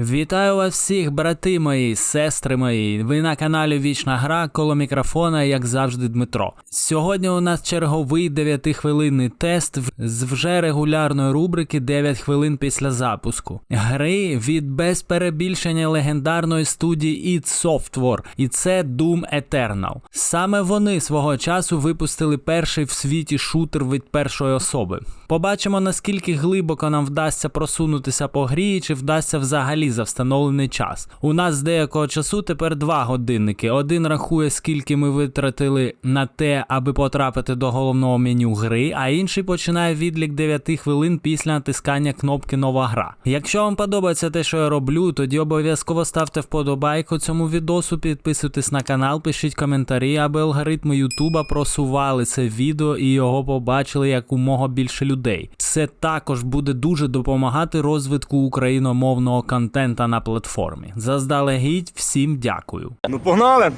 Вітаю вас всіх, брати мої, сестри мої. Ви на каналі Вічна Гра коло мікрофона, як завжди, Дмитро. Сьогодні у нас черговий 9-хвилинний тест з вже регулярної рубрики 9 хвилин після запуску. Гри від без перебільшення легендарної студії id Software, і це Doom Eternal. Саме вони свого часу випустили перший в світі шутер від першої особи. Побачимо, наскільки глибоко нам вдасться просунутися по грі, чи вдасться взагалі за встановлений час. У нас з деякого часу тепер два годинники. Один рахує, скільки ми витратили на те, аби потрапити до головного меню гри, а інший починає відлік 9 хвилин після натискання кнопки Нова гра. Якщо вам подобається те, що я роблю, тоді обов'язково ставте вподобайку цьому відосу, підписуйтесь на канал, пишіть коментарі, аби алгоритми Ютуба просували це відео і його побачили якомога більше людей. Це також буде дуже допомагати розвитку україномовного контента на платформі. Заздалегідь всім дякую. Ну погнали!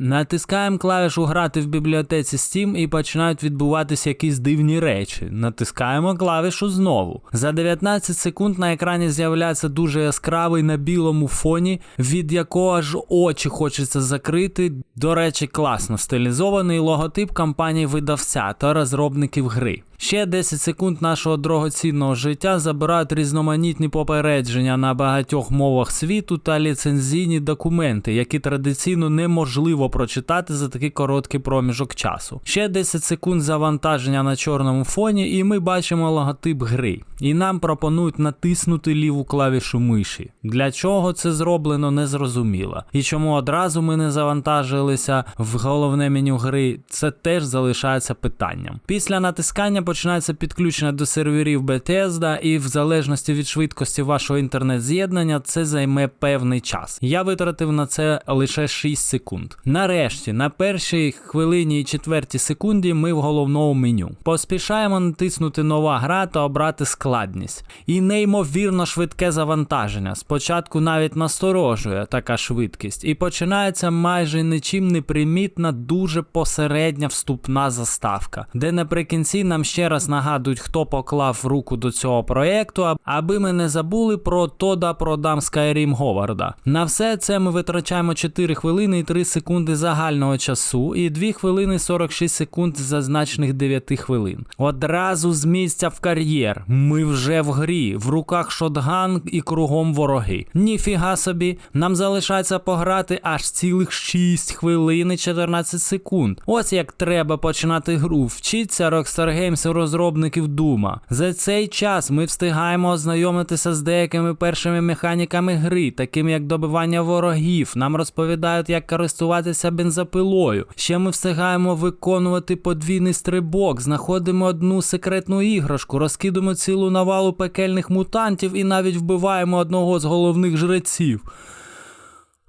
Натискаємо клавішу грати в бібліотеці Steam і починають відбуватися якісь дивні речі. Натискаємо клавішу знову. За 19 секунд на екрані з'являється дуже яскравий на білому фоні, від якого аж очі хочеться закрити. До речі, класно стилізований логотип компанії видавця та розробників гри. Ще 10 секунд нашого дорогоцінного життя забирають різноманітні попередження на багатьох мовах світу та ліцензійні документи, які традиційно неможливо прочитати за такий короткий проміжок часу. Ще 10 секунд завантаження на чорному фоні, і ми бачимо логотип гри. І нам пропонують натиснути ліву клавішу миші. Для чого це зроблено, не зрозуміло. І чому одразу ми не завантажилися в головне меню гри, це теж залишається питанням. Після натискання починається підключення до серверів Bethesda, і в залежності від швидкості вашого інтернет-з'єднання це займе певний час. Я витратив на це лише 6 секунд. Нарешті, на першій хвилині і четвертій секунді ми в головному меню. Поспішаємо натиснути нова гра та обрати складність. І неймовірно швидке завантаження. Спочатку навіть насторожує така швидкість, і починається майже нічим не примітна, дуже посередня вступна заставка, де наприкінці нам ще раз нагадують, хто поклав руку до цього проєкту, аби ми не забули про Тода продам Skyrim Говарда. На все це ми витрачаємо 4 хвилини і 3 секунди загального часу, і 2 хвилини 46 секунд зазначених 9 хвилин. Одразу з місця в кар'єр. Ми вже в грі, в руках шотган і кругом вороги. Ніфіга собі, нам залишається пограти аж цілих 6 хвилин і 14 секунд. Ось як треба починати гру. Вчиться Rockstar Games розробників Дума. За цей час ми встигаємо ознайомитися з деякими першими механіками гри, такими як добивання ворогів. Нам розповідають, як користуватися бензопилою. Ще ми встигаємо виконувати подвійний стрибок, знаходимо одну секретну іграшку, розкидуємо цілу навалу пекельних мутантів і навіть вбиваємо одного з головних жреців.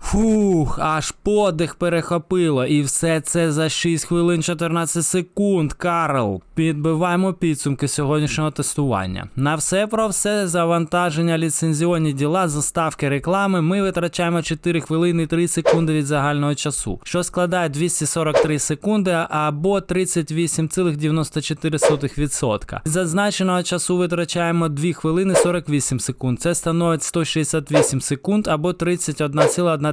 Фух, аж подих перехопило, і все це за 6 хвилин 14 секунд, Карл. Підбиваємо підсумки сьогоднішнього тестування. На все про все завантаження, ліцензіонні діла, заставки реклами. Ми витрачаємо 4 хвилини 3 секунди від загального часу, що складає 243 секунди або 38,94%. Від зазначеного часу витрачаємо 2 хвилини 48 секунд. Це становить 168 секунд або 31,1%.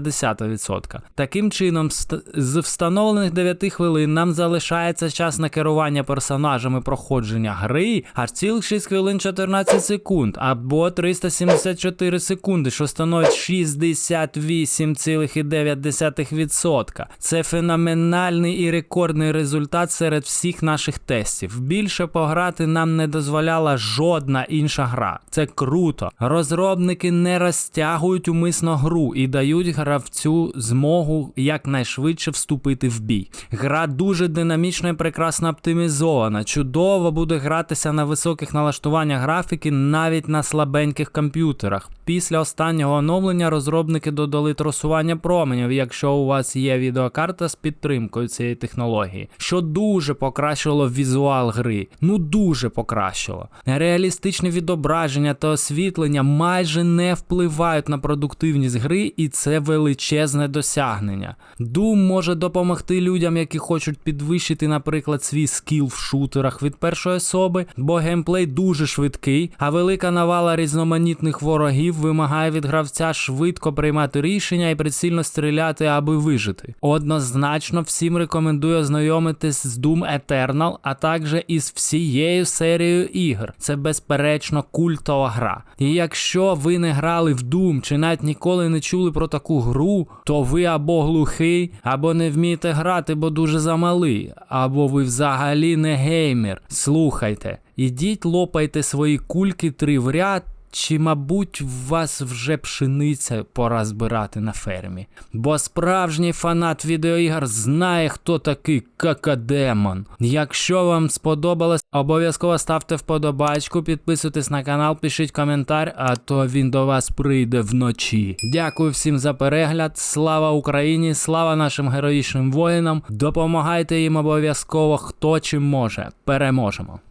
Таким чином, з встановлених 9 хвилин нам залишається час на керування персонажами проходження гри аж цілих 6 хвилин 14 секунд або 374 секунди, що становить 68,9%. Це феноменальний і рекордний результат серед всіх наших тестів. Більше пограти нам не дозволяла жодна інша гра. Це круто. Розробники не розтягують умисно гру і дають гравцю змогу якнайшвидше вступити в бій. Гра дуже динамічно і прекрасно оптимізована. Чудово буде гратися на високих налаштуваннях графіки навіть на слабеньких комп'ютерах. Після останнього оновлення розробники додали тросування променів, якщо у вас є відеокарта з підтримкою цієї технології, що дуже покращило візуал гри. Ну дуже покращило. Реалістичне відображення та освітлення майже не впливають на продуктивність гри, і це велика величезне досягнення. Doom може допомогти людям, які хочуть підвищити, наприклад, свій скіл в шутерах від першої особи, бо геймплей дуже швидкий, а велика навала різноманітних ворогів вимагає від гравця швидко приймати рішення і прицільно стріляти, аби вижити. Однозначно всім рекомендую ознайомитись з Doom Eternal, а також із всією серією ігор. Це безперечно культова гра. І якщо ви не грали в Doom чи навіть ніколи не чули про таку гру, то ви або глухий, або не вмієте грати, бо дуже замалий, або ви взагалі не геймер. Слухайте, ідіть лопайте свої кульки три в ряд. Чи, мабуть, в вас вже пшениця пора збирати на фермі? Бо справжній фанат відеоігр знає, хто такий какадемон. Якщо вам сподобалось, обов'язково ставте вподобачку, підписуйтесь на канал, пишіть коментар, а то він до вас прийде вночі. Дякую всім за перегляд. Слава Україні! Слава нашим героїчним воїнам! Допомагайте їм обов'язково, хто чим може. Переможемо!